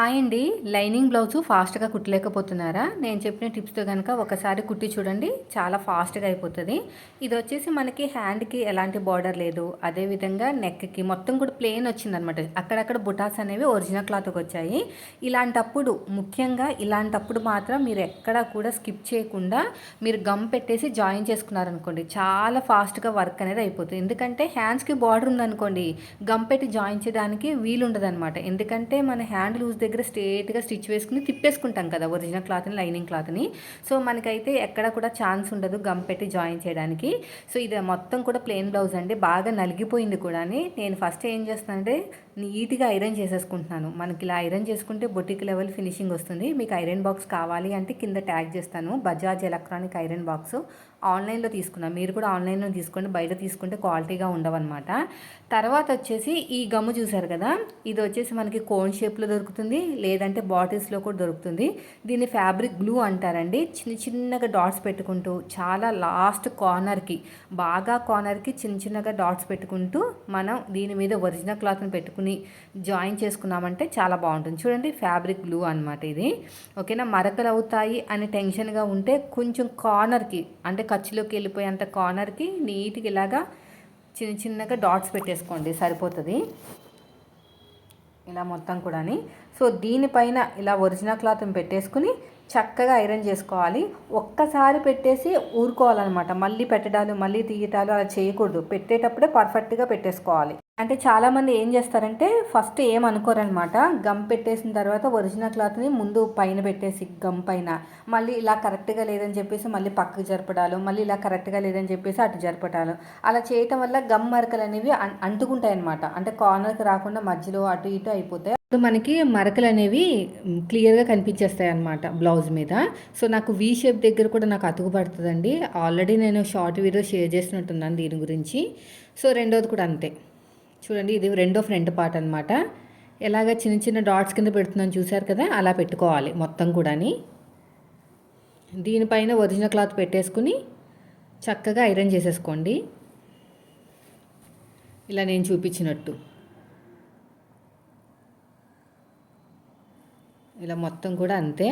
Hi అండి. Lining blouse ఫాస్ట్గా కుట్టలేకపోతున్నారా? నేను చెప్పిన టిప్స్తో కనుక ఒకసారి కుట్టి చూడండి. చాలా ఫాస్ట్గా అయిపోతుంది. ఇది వచ్చేసి మనకి హ్యాండ్కి ఎలాంటి బార్డర్ లేదు. అదేవిధంగా నెక్కి మొత్తం కూడా ప్లెయిన్ వచ్చిందనమాట. అక్కడక్కడ బుటాస్ అనేవి ఒరిజినల్ క్లాత్కి వచ్చాయి. ఇలాంటప్పుడు ముఖ్యంగా ఇలాంటప్పుడు మాత్రం మీరు ఎక్కడా కూడా స్కిప్ చేయకుండా మీరు గమ్ పెట్టేసి జాయిన్ చేసుకున్నారనుకోండి చాలా ఫాస్ట్గా వర్క్ అనేది అయిపోతుంది. ఎందుకంటే హ్యాండ్స్కి బార్డర్ ఉందనుకోండి గమ్ పెట్టి జాయిన్ చేయడానికి వీలు ఉండదన్నమాట ఎందుకంటే మన హ్యాండ్ లూజ్ దగ్గర స్ట్రేట్గా స్టిచ్ వేసుకుని తిప్పేసుకుంటాం కదా ఒరిజినల్ క్లాత్ని లైనింగ్ క్లాత్ని. సో మనకైతే ఎక్కడ కూడా ఛాన్స్ ఉండదు గమ్ పెట్టి జాయిన్ చేయడానికి. సో ఇది మొత్తం కూడా ప్లెయిన్ బ్లౌజ్ అండి. బాగా నలిగిపోయింది కూడా నేను ఫస్ట్ ఏం చేస్తానంటే నీట్గా ఐరన్ చేసేసుకుంటున్నాను. మనకి ఇలా ఐరన్ చేసుకుంటే బొటిక్ లెవెల్ ఫినిషింగ్ వస్తుంది. మీకు ఐరన్ బాక్స్ కావాలి అంటే కింద ట్యాగ్ చేస్తాను. బజాజ్ ఎలక్ట్రానిక్ ఐరన్ బాక్స్ ఆన్లైన్లో తీసుకున్నాను మీరు కూడా ఆన్లైన్లో తీసుకోండి. బయట తీసుకుంటే క్వాలిటీగా ఉండవన్నమాట. తర్వాత వచ్చేసి ఈ గమ్ము చూసారు కదా? ఇది వచ్చేసి మనకి కోన్ షేప్లో దొరుకుతుంది. లేదంటే బాటిల్స్లో కూడా దొరుకుతుంది. దీన్ని ఫ్యాబ్రిక్ గ్లూ అంటారండి. చిన్న చిన్నగా డాట్స్ పెట్టుకుంటూ చాలా లాస్ట్ కార్నర్కి బాగా కార్నర్కి చిన్న చిన్నగా డాట్స్ పెట్టుకుంటూ మనం దీని మీద ఒరిజినల్ క్లాత్ని పెట్టుకుని జాయిన్ చేసుకున్నామంటే చాలా బాగుంటుంది. చూడండి ఫ్యాబ్రిక్ గ్లూ అనమాట ఇది. ఓకేనా? మరకలు అవుతాయి అని టెన్షన్గా ఉంటే కొంచెం కార్నర్కి అంటే ఖర్చులోకి వెళ్ళిపోయేంత కార్నర్కి నీట్గా ఇలాగా చిన్న చిన్నగా డాట్స్ పెట్టేసుకోండి సరిపోతుంది. ఇలా మొత్తం కూడాని. సో దీనిపైన ఇలా ఒరిజినల్ క్లాత్ పెట్టేసుకుని చక్కగా ఐరన్ చేసుకోవాలి. ఒక్కసారి పెట్టేసి ఊరుకోవాలన్నమాట. మళ్ళీ పెట్టడాలు మళ్ళీ తీయటాలు అలా చేయకూడదు. పెట్టేటప్పుడే పర్ఫెక్ట్గా పెట్టేసుకోవాలి. అంటే చాలామంది ఏం చేస్తారంటే ఫస్ట్ ఏం అనుకోరనమాట గమ్ పెట్టేసిన తర్వాత ఒరిజినల్ క్లాత్ని ముందు పైన పెట్టేసి గమ్ పైన. మళ్ళీ ఇలా కరెక్ట్గా లేదని చెప్పేసి మళ్ళీ పక్కకు జరపడాలు మళ్ళీ ఇలా కరెక్ట్గా లేదని చెప్పేసి అటు జరపడాలు. అలా చేయటం వల్ల గమ్ మరకలు అనేవి అంటుకుంటాయి అనమాట అంటే కార్నర్కి రాకుండా మధ్యలో అటు ఇటు అయిపోతాయి. ఇప్పుడు మనకి మరకలు అనేవి క్లియర్గా కనిపించేస్తాయి అనమాట బ్లౌజ్ మీద. సో నాకు వీ షేప్ దగ్గర కూడా నాకు అతుకు పడుతుందండి. ఆల్రెడీ నేను షార్ట్ వీడియో షేర్ చేసినట్టున్నాను దీని గురించి. సో రెండోది కూడా అంతే. చూడండి ఇది రెండో ఫ్రంట్ పార్ట్ అనమాట ఎలాగ చిన్న చిన్న డాట్స్ కింద పెడుతున్నాను చూసారు కదా అలా పెట్టుకోవాలి మొత్తం కూడాని. దీనిపైన ఒరిజినల్ క్లాత్ పెట్టేసుకుని చక్కగా ఐరన్ చేసేసుకోండి. ఇలా నేను చూపించినట్టు. ఇలా మొత్తం కూడా అంతే.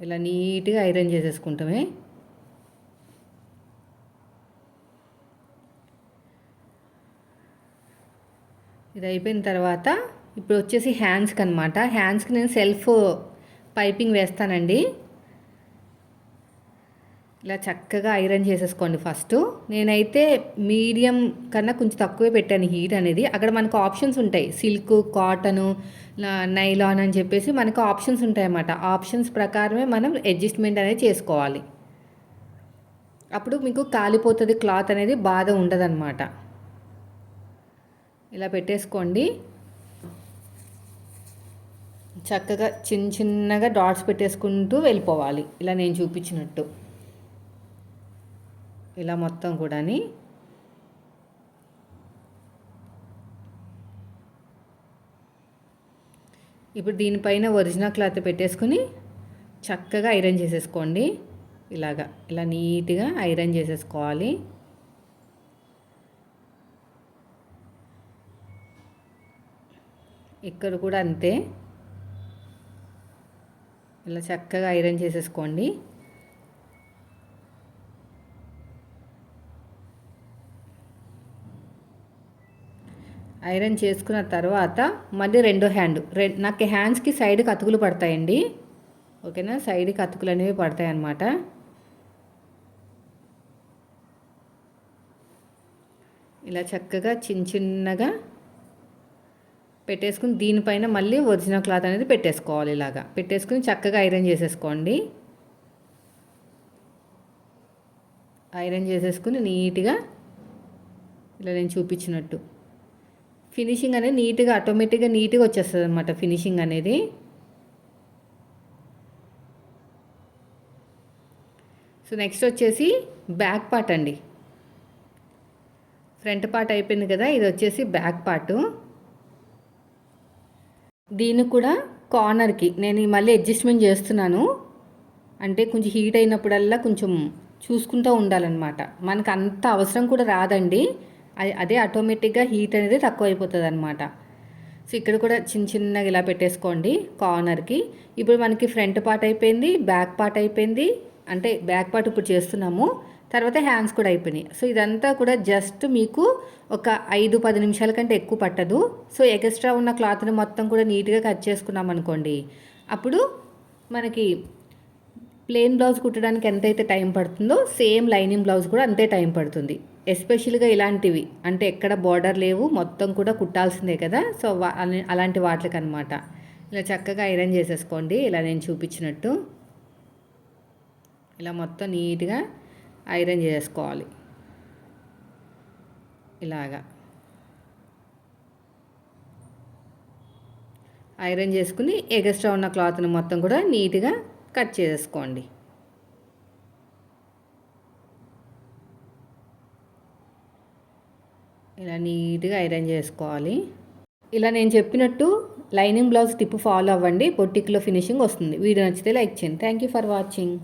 ఇలా నీట్గా ఐరన్ చేసేసుకుంటామే. ఇది అయిపోయిన తర్వాత ఇప్పుడు వచ్చేసి హ్యాండ్స్కి అనమాట హ్యాండ్స్కి నేను సెల్ఫ్ పైపింగ్ వేస్తానండి. ఇలా చక్కగా ఐరన్ చేసేసుకోండి ఫస్ట్. నేనైతే మీడియం కన్నా కొంచెం తక్కువే పెట్టాను హీట్ అనేది. అక్కడ మనకు ఆప్షన్స్ ఉంటాయి. సిల్క్ కాటను నైలాన్ అని చెప్పేసి మనకు ఆప్షన్స్ ఉంటాయన్నమాట. ఆప్షన్స్ ప్రకారమే మనం అడ్జస్ట్మెంట్ అనేది చేసుకోవాలి. అప్పుడు మీకు కాలిపోతుంది క్లాత్ అనేది బాధ ఉండదన్నమాట. ఇలా పెట్టేసుకోండి. చక్కగా చిన్న చిన్నగా డాట్స్ పెట్టేసుకుంటూ వెళ్ళిపోవాలి. ఇలా నేను చూపించినట్టు. ఇలా మొత్తం కూడాని. ఇప్పుడు దీనిపైన ఒరిజినల్ క్లాత్ పెట్టేసుకుని చక్కగా ఐరన్ చేసేసుకోండి. ఇలాగా ఇలా నీట్గా ఐరన్ చేసేసుకోవాలి. ఇక్కడ కూడా అంతే. ఇలా చక్కగా ఐరన్ చేసేసుకోండి. ఐరన్ చేసుకున్న తర్వాత మళ్ళీ రెండో హ్యాండ్. రె నాకు హ్యాండ్స్కి సైడ్కి అతుకులు పడతాయండి. ఓకేనా? సైడ్కి అతుకులు అనేవి పడతాయి అన్నమాట. ఇలా చక్కగా చిన్న చిన్నగా పెట్టేసుకుని దీనిపైన మళ్ళీ ఒరిజినల్ క్లాత్ అనేది పెట్టేసుకోవాలి ఇలాగా. పెట్టేసుకుని చక్కగా ఐరన్ చేసేసుకోండి. ఐరన్ చేసేసుకుని నీట్గా ఇలా నేను చూపించినట్టు. ఫినిషింగ్ అనేది నీట్గా ఆటోమేటిక్గా నీట్గా వచ్చేస్తుంది అనమాట ఫినిషింగ్ అనేది. సో నెక్స్ట్ వచ్చేసి బ్యాక్ పార్ట్ అండి. ఫ్రంట్ పార్ట్ అయిపోయింది కదా ఇది వచ్చేసి బ్యాక్ పార్టు. దీనికి కూడా కార్నర్కి. నేను మళ్ళీ అడ్జస్ట్మెంట్ చేస్తున్నాను. అంటే కొంచెం హీట్ అయినప్పుడల్లా కొంచెం చూసుకుంటూ ఉండాలన్నమాట. మనకు అంత అవసరం కూడా రాదండి. అదే ఆటోమేటిక్గా హీట్ అనేది తక్కువ అయిపోతుంది అనమాట సో ఇక్కడ కూడా చిన్న చిన్నగా ఇలా పెట్టేసుకోండి కార్నర్కి. ఇప్పుడు మనకి ఫ్రంట్ పార్ట్ అయిపోయింది బ్యాక్ పార్ట్ అయిపోయింది. అంటే బ్యాక్ పార్ట్ ఇప్పుడు చేస్తున్నాము. తర్వాత హ్యాండ్స్ కూడా అయిపోయినాయి. సో ఇదంతా కూడా జస్ట్ మీకు ఒక ఐదు పది నిమిషాల కంటే ఎక్కువ పట్టదు. సో ఎక్స్ట్రా ఉన్న క్లాత్ని మొత్తం కూడా నీట్గా కట్ చేసుకున్నాం అనుకోండి. అప్పుడు మనకి ప్లెయిన్ బ్లౌజ్ కుట్టడానికి ఎంతైతే టైం పడుతుందో సేమ్ లైనింగ్ బ్లౌజ్ కూడా అంతే టైం పడుతుంది. ఎస్పెషల్గా ఇలాంటివి. అంటే ఎక్కడ బార్డర్ లేవు మొత్తం కూడా కుట్టాల్సిందే కదా. సో అలాంటి వాటికి అనమాట ఇలా చక్కగా ఐరన్ చేసేసుకోండి. ఇలా నేను చూపించినట్టు. ఇలా మొత్తం నీట్గా ఐరన్ చేసుకోవాలి. ఇలాగా. ఐరన్ చేసుకుని ఎగస్ట్రా ఉన్న క్లాత్ని మొత్తం కూడా నీట్గా కట్ చేసుకోండి. ఇలా నీట్గా ఐరన్ చేసుకోవాలి. ఇలా నేను చెప్పినట్టు లైనింగ్ బ్లౌజ్ టిప్ ఫాలో అవ్వండి. బొట్టిక్లో ఫినిషింగ్ వస్తుంది. వీడియో నచ్చితే లైక్ చేయండి. Thank you for watching.